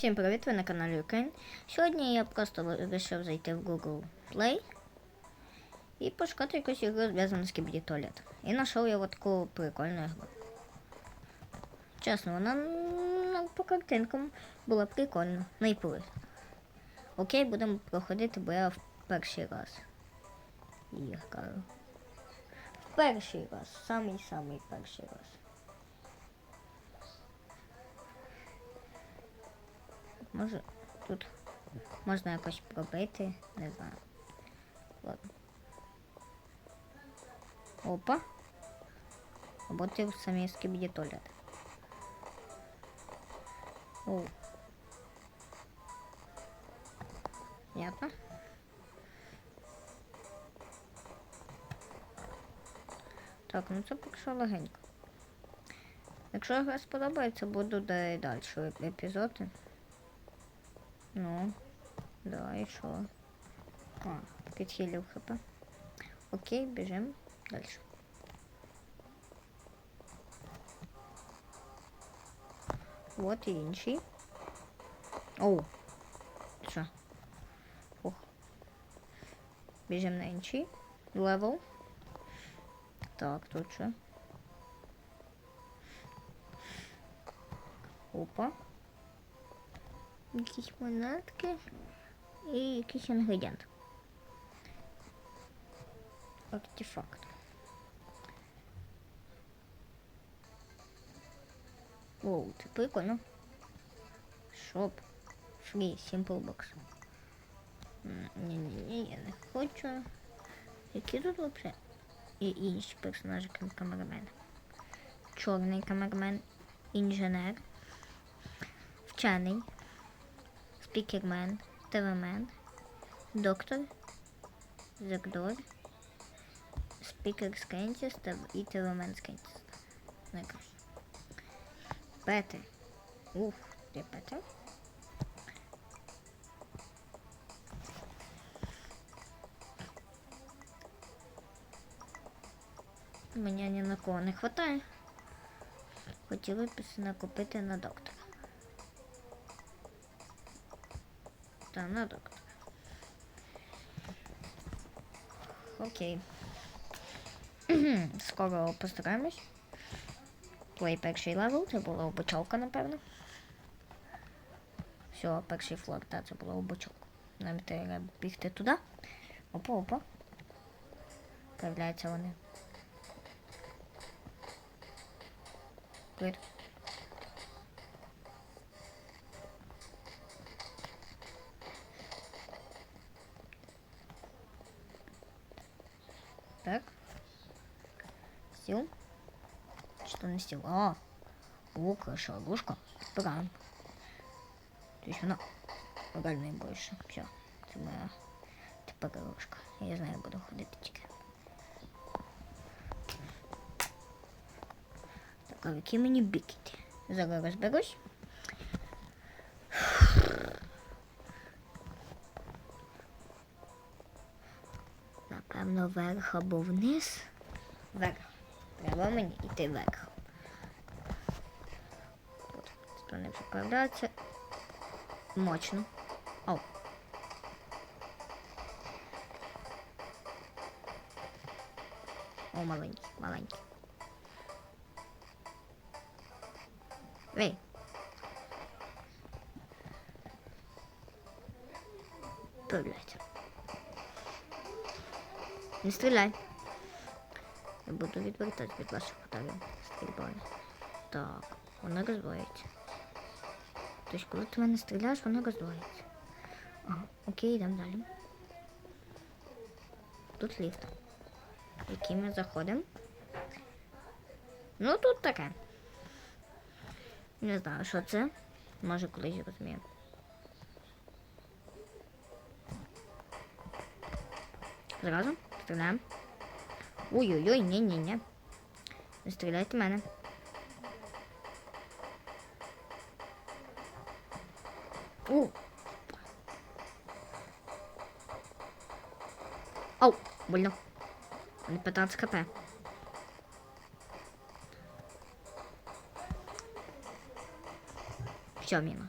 Всім привіт, ви на каналі Україн. Сьогодні я просто вирішив зайти в Google Play і пошукати якусь ігру зв'язану з Кібіді Туалет. І знайшов я от таку прикольну ігру. Чесно, вона ну, по картинкам була прикольна. Найпливи. Окей, будемо проходити, бо я в перший раз її. В перший раз, самий-самий перший раз. Може тут можна якось пробити, не знаю. Ладно. Опа. Або ти в самій скибіді туалет. О. Ясно? Так, ну це поки що легенько. Якщо гра сподобається, буду далі епізоди. Ну, да, і що? А, підхилив хп. Окей, біжимо далі. Вот і інший. Оу. Що? Ух. Біжимо на інший. Левел. Так, тут що? Опа. Якісь монетки і якийсь інгредієнт. Артефакт. Оу, це прикольно. Шоп. Фрі, Simple Box. Ні-ні-ні, я не хочу. Які тут взагалі? І інші персонажі, крім камерамена. Чорний камерамен, інженер, вчений, спікермен, телемен, доктор, зердор, спікер скентіст і телемен скентіст. Найкраще. Петер. Ух, де Петер? Мені ні на кого не вистачає. Хотіли б накопити на доктора. Та на доктора. Окей. Скоро постараємось. Плей перший левел, це була обучалка, напевно. Все, перший флор, так, це була обучалка. Нам треба бігти туди. Опа, опа. Появляються вони. Привіт. Что не сел? А, лук, шалушка. Прям. То есть она реально больше. Все. Це моя тепер ложка. Я знаю, буду ходити тільки. Так, а які мені бікіти? Зараз розберусь. Напевно, вверх або вниз. Вверх. Треба мені йти вверх. вони вже появляються. Мощно. Оу. О, маленький, маленький. Ей. Появляйся. Не стріляй. Я буду відвертати від ваших ударів стрільбою. Так, вона роздвоїться. Тобто, коли ти мене стріляєш, вона роздвоїться. Ага, окей, йдемо далі. Тут ліфт. Який ми заходимо. Ну, тут таке. Не знаю, що це. Може колись розумію. Зразу стріляємо. Ой-ой-ой, ні-ні-ні. Не стріляйте в мене. Оу, больно. Не 15 кп. Все, мінус.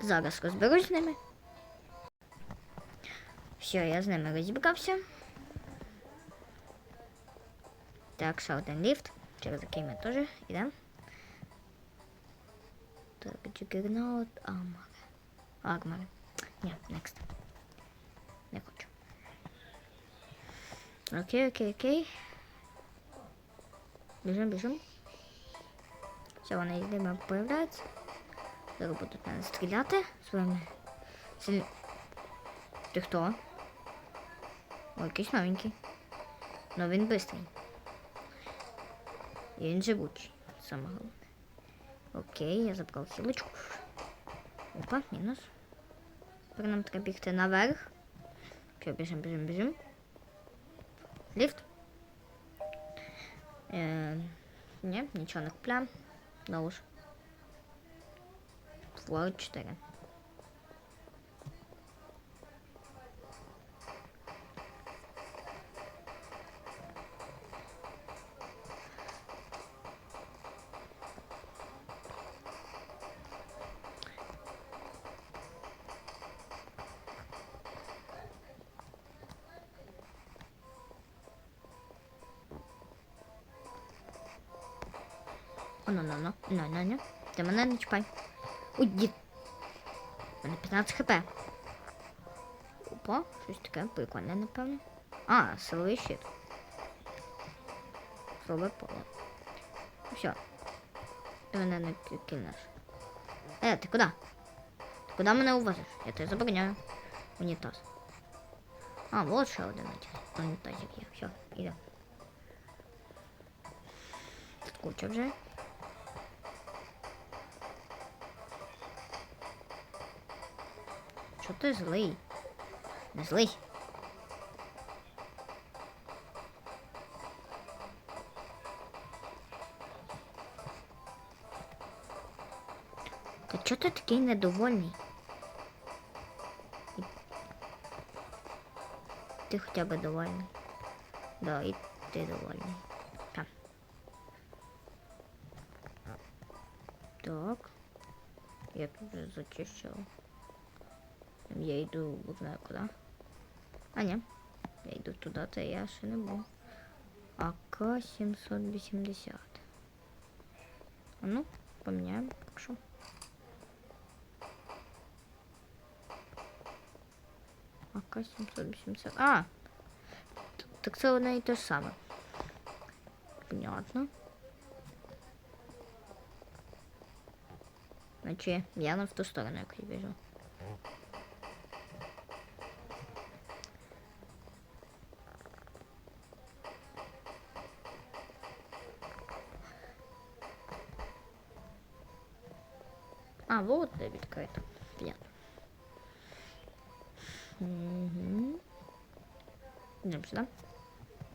Зараз розберусь з ними. Все, я з ними розібрався. Так, ще один ліфт, через який ми теж йдемо. Так, Джигернаут, Армор. Армор. Ні, next. Не хочу. Окей, окей, окей. Біжим, біжим. Все, вони йдемо появляються. Зараз будуть мене стріляти своїми. Ти хто? Ой, якийсь новенький. Ну він бистрий. І він живучий. Саме головне. Окей, я забрав хілочку. Опа, мінус. Тепер нам треба бігти наверх. Все, біжим, біжим, біжим. Ліфт. Е, ні, нічого не купляємо. Знову ж. Флор 4. О, ну, ну, ну, ну, ну, ну. Ти мене не чіпай. Ой, дід. У мене 15 хп. Опа, щось таке прикольне, напевно. А, силовий щит. Силове поле. Все. Ти мене не ки- кинеш. Е, ти куди? Ти куди мене увозиш? Я тебе забороняю. Унітаз. А, вот ще один унітаз- унітазик є. Все, іде. Тут куча вже. Що ти злий? Не злий. Та чого ти такий недовольний? Ти хоча б довольний. Да, і ти довольний. Так. Так. Я тут вже зачищав. Я йду не знаю куди. А ні. Я йду туди, та я ще не був. АК 780. А ну, поміняємо, якщо. АК 780. А! т- Так це одне і те ж саме. Понятно. Значить, я не в ту сторону якось біжу. А, вот де відкрито. Понятно. Угу. Йдемо сюди.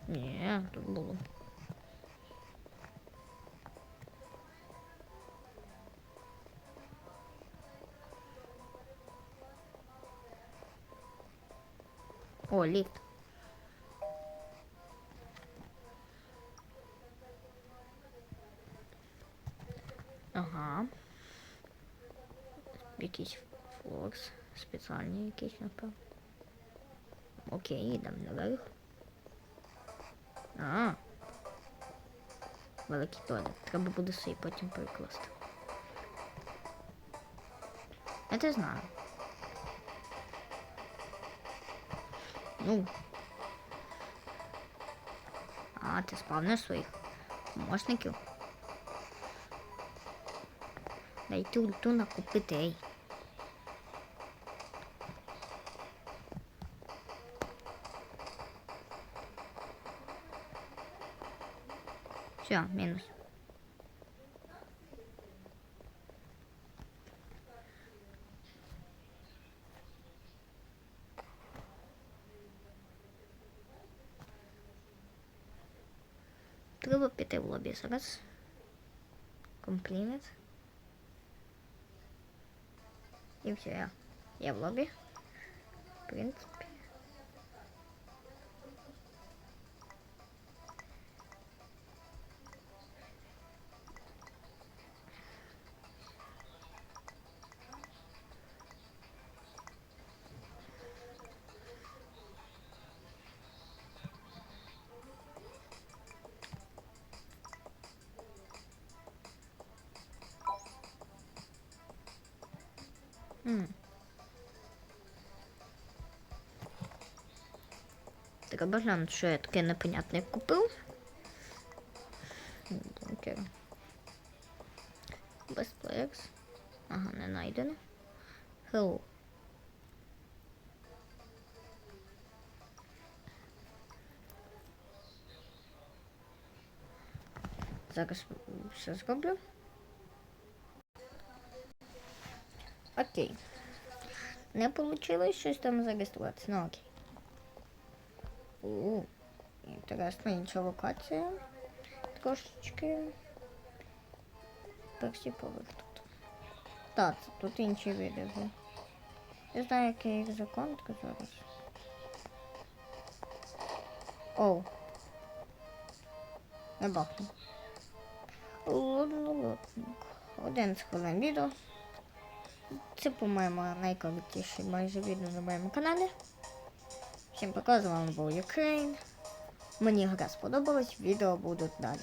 Ні, тут було. О, ліфт. Якийсь флокс. Спеціальний якийсь, напевно. Окей, йдемо наверх. А. Великий туалет. Треба буде собі потім перекласти. Я це знаю. Ну. А, ти спавниш своїх помощників. Дайте ульту накупити, ей. Все, мінус. Треба піти в лобі зараз. Комплімент. І все, я. Я в лобі. В Mm. Треба глянути, що я таке непонятне купив. Окей. Безплекс. Ага, не знайдено. Hello. Зараз все зроблю. Окей. Не вийшло щось там зареєструватися. Ну окей. О, інтересна інша локація. Трошечки. Перший поверх тут. Так, тут інші види. Я знаю, який їх закон так зараз. Оу. Не бахну. Ладно, ладно. Один з хвилин відео. Це, по-моєму, найковитіше майже відео на моєму каналі. Всім пока, з вами був Ukraine. Мені гра сподобалась, відео будуть далі.